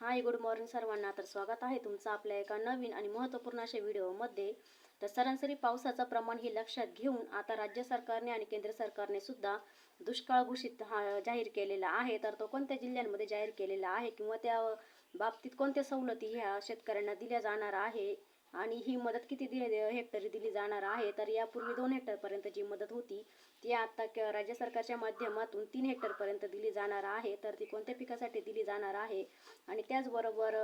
Hi good morning सर्वांना. तर स्वागत आहे तुमचं आपल्या एका नवीन आणि महत्त्वपूर्ण अशा व्हिडिओमध्ये. तर सरासरी पावसाचं प्रमाण हे लक्षात घेऊन आता राज्य सरकारने आणि केंद्र सरकारने सुद्धा दुष्काळ घोषित हा जाहीर केलेला आहे. तर तो कोणत्या जिल्ह्यांमध्ये जाहीर केलेला आहे किंवा त्या बाबतीत कोणत्या सवलती ह्या शेतकऱ्यांना दिल्या जाणार आहे? आणि ही मदत किती दि हेक्टरी दिली जाणार आहे तर यापूर्वी दोन हेक्टरपर्यंत जी मदत होती ती आता राज्य सरकारच्या माध्यमातून तीन हेक्टरपर्यंत दिली जाणार आहे तर ती कोणत्या पिकासाठी दिली जाणार आहे? आणि त्याचबरोबर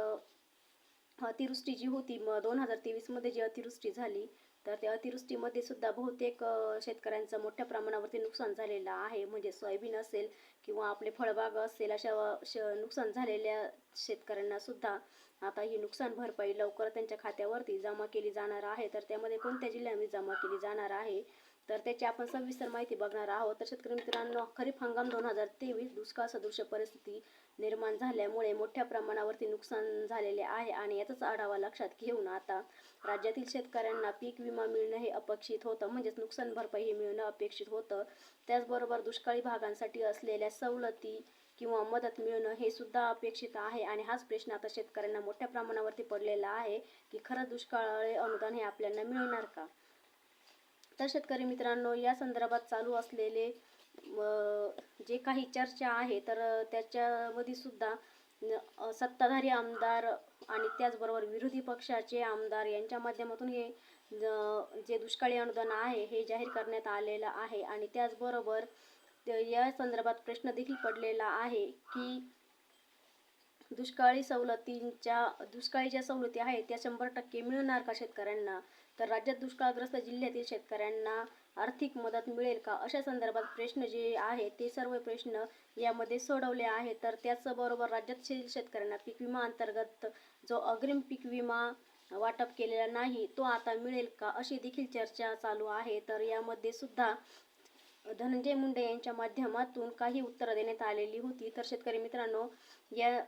अतिवृष्टी जी होती म दोन हजार तेवीसमध्ये जी अतिवृष्टी झाली तर त्या अतिवृष्टीमध्ये सुद्धा बहुतेक शेतकऱ्यांचं मोठ्या प्रमाणावरती नुकसान झालेलं आहे. म्हणजे सोयाबीन असेल किंवा आपले फळबाग असेल अशा श नुकसान झालेल्या शेतकऱ्यांना सुद्धा आता ही नुकसान भरपाई लवकर त्यांच्या खात्यावरती जमा केली जाणार आहे. तर त्यामध्ये कोणत्या जिल्ह्यामध्ये जमा केली जाणार आहे? तर त्याची आपण सविस्तर माहिती बघणार आहोत. तर शेतकरी मित्रांनो खरीप हंगाम दोन हजार तेवीस दुष्काळ सदृश परिस्थिती निर्माण झाल्यामुळे मोठ्या प्रमाणावरती नुकसान झालेले आहे आणि याचाच आढावा लक्षात घेऊन आता राज्यातील शेतकऱ्यांना पीक विमा मिळणं हे अपेक्षित होतं. म्हणजेच नुकसान भरपाई हे मिळणं अपेक्षित होतं. त्याचबरोबर दुष्काळी भागांसाठी असलेल्या सवलती किंवा मदत मिळणं हे सुद्धा अपेक्षित आहे. आणि हाच प्रश्न आता शेतकऱ्यांना मोठ्या प्रमाणावरती पडलेला आहे की खरंच दुष्काळ अनुदान हे आपल्याला मिळणार का? तर शेतकरी मित्रांनो या संदर्भात चालू असलेले जे काही चर्चा आहे तर त्याच्यामध्ये सुद्धा सत्ताधारी आमदार आणि त्याचबरोबर विरोधी पक्षाचे आमदार यांच्या माध्यमातून हे जे दुष्काळी अनुदान आहे हे जाहीर करण्यात आलेलं आहे. आणि त्याचबरोबर या संदर्भात प्रश्न देखील पडलेला आहे की दुष्काळी सवलतींच्या दुष्काळी ज्या सवलती आहेत त्या शंभर टक्के मिळणार का शेतकऱ्यांना? तर राज्यात दुष्काळग्रस्त जिल्ह्यातील शेतकऱ्यांना आर्थिक मदत मिळेल का? अशा संदर्भात प्रश्न जे आहे ते सर्व प्रश्न यामध्ये सोडवले आहेत. तर त्याचबरोबर राज्यातील शेतकऱ्यांना पीक विमा अंतर्गत जो अग्रिम पीक विमा वाटप केलेला नाही तो आता मिळेल का? अशी देखील चर्चा चालू आहे. तर यामध्ये सुद्धा धनंजय मुंडे यांच्या माध्यमातून काही उत्तरं देण्यात आलेली होती. तर शेतकरी मित्रांनो या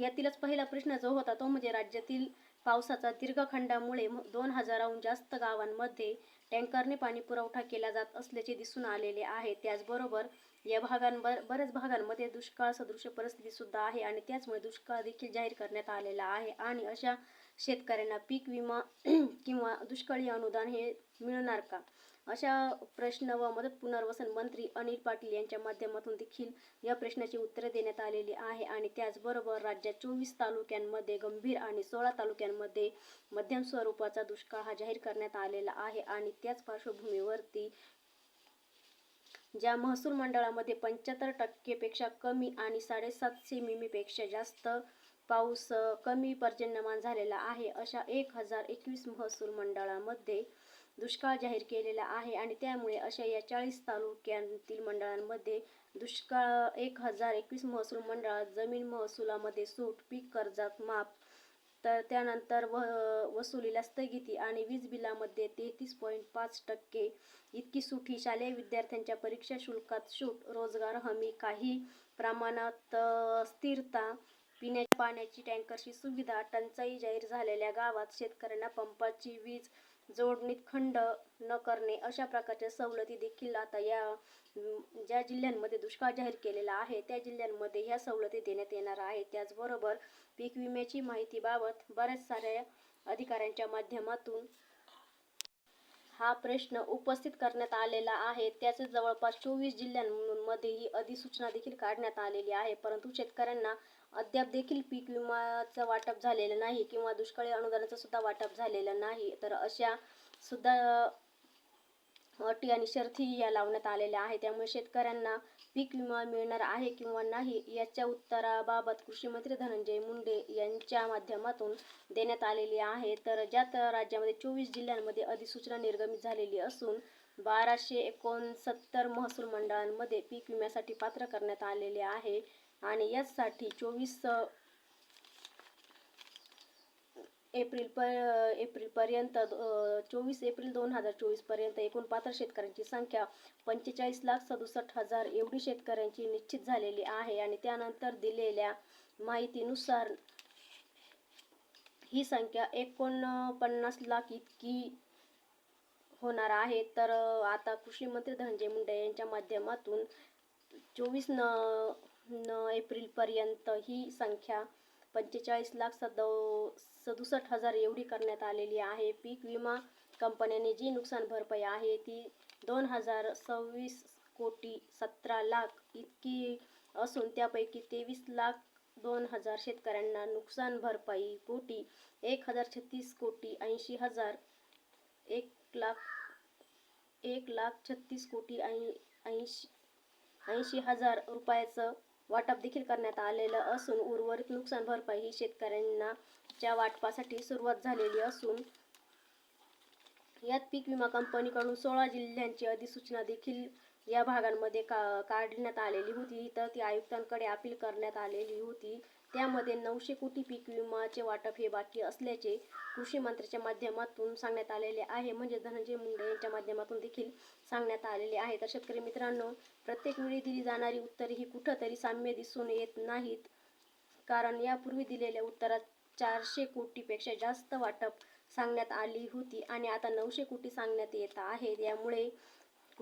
यातीलच पहिला प्रश्न जो होता तो म्हणजे राज्यातील पावसाचा दीर्घखंडामुळे दोन हजाराहून जास्त गावांमध्ये टँकरने पाणी पुरवठा केला जात असल्याचे दिसून आलेले आहे. त्याचबरोबर या भागांवर बऱ्याच भागांमध्ये दुष्काळ सदृश परिस्थिती सुद्धा आहे आणि त्याचमुळे दुष्काळ देखील जाहीर करण्यात आलेला आहे. आणि अशा शेतकऱ्यांना पीक विमा किंवा दुष्काळी अनुदान हे मिळणार का? अशा प्रश्न व मदत पुनर्वसन मंत्री अनिल पाटील यांच्या माध्यमातून देखील या प्रश्नाची उत्तरे देण्यात आलेली आहे आणि त्याचबरोबर राज्यात चोवीस तालुक्यांमध्ये गंभीर आणि सोळा तालुक्यांमध्ये मध्यम स्वरूपाचा दुष्काळ हा जाहीर करण्यात आलेला आहे आणि त्याच पार्श्वभूमीवरती ज्या महसूल मंडळामध्ये पंच्याहत्तर टक्केपेक्षा कमी आणि साडेसातशे मिमीपेक्षा जास्त पाऊस कमी पर्जन्यमान झालेला आहे अशा एक हजार एकवीस महसूल मंडळामध्ये दुष्काळ जाहीर केलेला आहे आणि त्यामुळे अशा या चाळीस तालुक्यांतील मंडळांमध्ये दुष्काळ एक हजार एकवीस महसूल मंडळात जमीन महसुलामध्ये सूट पीक कर्जात माफ तर त्यानंतर व वसुलीला स्थगिती आणि वीज बिलामध्ये तेहतीस पॉईंट पाच टक्के इतकी सूट ही शालेय विद्यार्थ्यांच्या परीक्षा शुल्कात सूट रोजगार हमी काही प्रमाणात स्थिरता पिण्याच्या पाण्याची टँकरची सुविधा टंचाई जाहीर झालेल्या गावात शेतकऱ्यांना पंपाची वीज जोडणीत खंड न करणे अशा प्रकारच्या सवलती देखील आता या ज्या जिल्ह्यांमध्ये दुष्काळ जाहीर केलेला आहे त्या जिल्ह्यांमध्ये ह्या सवलती देण्यात येणार आहे त्याचबरोबर पीक विम्याची माहितीबाबत बऱ्याच साऱ्या अधिकाऱ्यांच्या माध्यमातून हा प्रश्न उपस्थित करण्यात आलेला आहे. त्याचे जवळपास चोवीस जिल्ह्यांमध्ये ही अधिसूचना देखील काढण्यात आलेली आहे. परंतु शेतकऱ्यांना अद्याप देखील पीक विमाचं वाटप झालेलं नाही किंवा दुष्काळी अनुदानाचं सुद्धा वाटप झालेलं नाही. तर अशा सुद्धा अटी आणि शर्थी या लावण्यात आलेल्या आहे त्यामुळे शेतकऱ्यांना पीक विमा मिळणार आहे किंवा नाही याच्या उत्तराबाबत कृषी मंत्री धनंजय मुंडे यांच्या माध्यमातून देण्यात आलेली आहे. तर ज्यात राज्यामध्ये चोवीस जिल्ह्यांमध्ये अधिसूचना निर्गमित झालेली असून बाराशे एकोणसत्तर महसूल मंडळांमध्ये पीक विम्यासाठी पात्र करण्यात आलेले आहे. आणि यासाठी चोवीस एप्रिल प एप्रिलपर्यंत चोवीस एप्रिल दोन हजार चोवीसपर्यंत एकूण पात्र शेतकऱ्यांची संख्या पंचेचाळीस लाख सदुसष्ट हजार एवढी शेतकऱ्यांची निश्चित झालेली आहे आणि त्यानंतर दिलेल्या माहितीनुसार ही संख्या एकोणपन्नास लाख इतकी होणार आहे. तर आता कृषी मंत्री धनंजय मुंडे यांच्या माध्यमातून चोवीस न न एप्रिलपर्यंत ही संख्या पंचेचाळीस लाख सदो सदुसष्ट हजार एवढी करण्यात आलेली आहे. पीक विमा कंपन्यांनी जी नुकसान भरपाई आहे ती दोन हजार सव्वीस कोटी सतरा लाख इतकी असून त्यापैकी तेवीस लाख दोन हजार शेतकऱ्यांना नुकसान भरपाई कोटी एक हजार छत्तीस कोटी ऐंशी हजार एक लाख एक लाख छत्तीस कोटी ऐं ऐंशी ऐंशी हजार रुपयाचं वाटप देखील करण्यात आलेलं असून उर्वरित नुकसान भरपाई ही शेतकऱ्यांना च्या वाटपासाठी सुरुवात झालेली असून यात पीक विमा कंपनीकडून सोळा जिल्ह्यांची अधिसूचना देखील या भागांमध्ये का काढण्यात आलेली होती. तर ती आयुक्तांकडे अपील करण्यात आलेली होती. त्यामध्ये नऊशे कोटी पीक विमाचे वाटप हे बाकी असल्याचे कृषी मंत्र्याच्या माध्यमातून सांगण्यात आलेले आहे. म्हणजे धनंजय मुंडे यांच्या माध्यमातून देखील सांगण्यात आलेले आहे. तर शेतकरी मित्रांनो प्रत्येक वेळी दिली जाणारी उत्तरे ही कुठंतरी साम्य दिसून येत नाहीत. कारण यापूर्वी दिलेल्या उत्तरात चारशे कोटीपेक्षा जास्त वाटप सांगण्यात आली होती. आणि आता नऊशे कोटी सांगण्यात येत आहे. यामुळे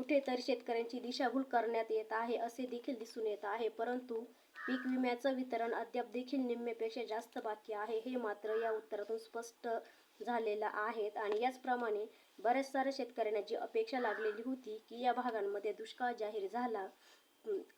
कुठेतरी शेतकऱ्यांची दिशाभूल करण्यात येत आहे असे देखील दिसून येत आहे. परंतु पीक विम्याचं वितरण अद्याप देखील निम्म्यापेक्षा जास्त बाकी आहे हे मात्र या उत्तरातून स्पष्ट झालेलं आहेत आणि याचप्रमाणे बऱ्याच साऱ्या शेतकऱ्यांना जी अपेक्षा लागलेली होती की या भागांमध्ये दुष्काळ जाहीर झाला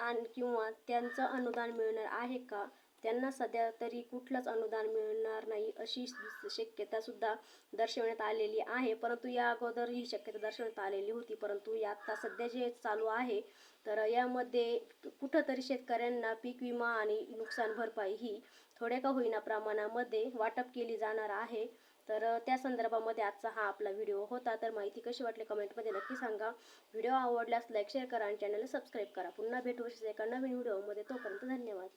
आणि किंवा त्यांचं अनुदान मिळणार आहे का त्यांना सध्या तरी कुठलंच अनुदान मिळणार नाही अशी शक्यता सुद्धा दर्शवण्यात आलेली आहे. परंतु या अगोदर ही शक्यता दर्शवण्यात आलेली होती. परंतु या आता सध्या जे चालू आहे तर यामध्ये कुठंतरी शेतकऱ्यांना पीक विमा आणि नुकसान भरपाई ही थोड्या का होईना प्रमाणामध्ये वाटप केली जाणार आहे. तर त्या संदर्भामध्ये आजचा हा आपला व्हिडिओ होता. तर माहिती कशी वाटली कमेंटमध्ये नक्की सांगा. व्हिडिओ आवडल्यास लाईक शेअर करा आणि चॅनलला सबस्क्राईब करा. पुन्हा भेटू एका नवीन व्हिडिओमध्ये. तोपर्यंत धन्यवाद.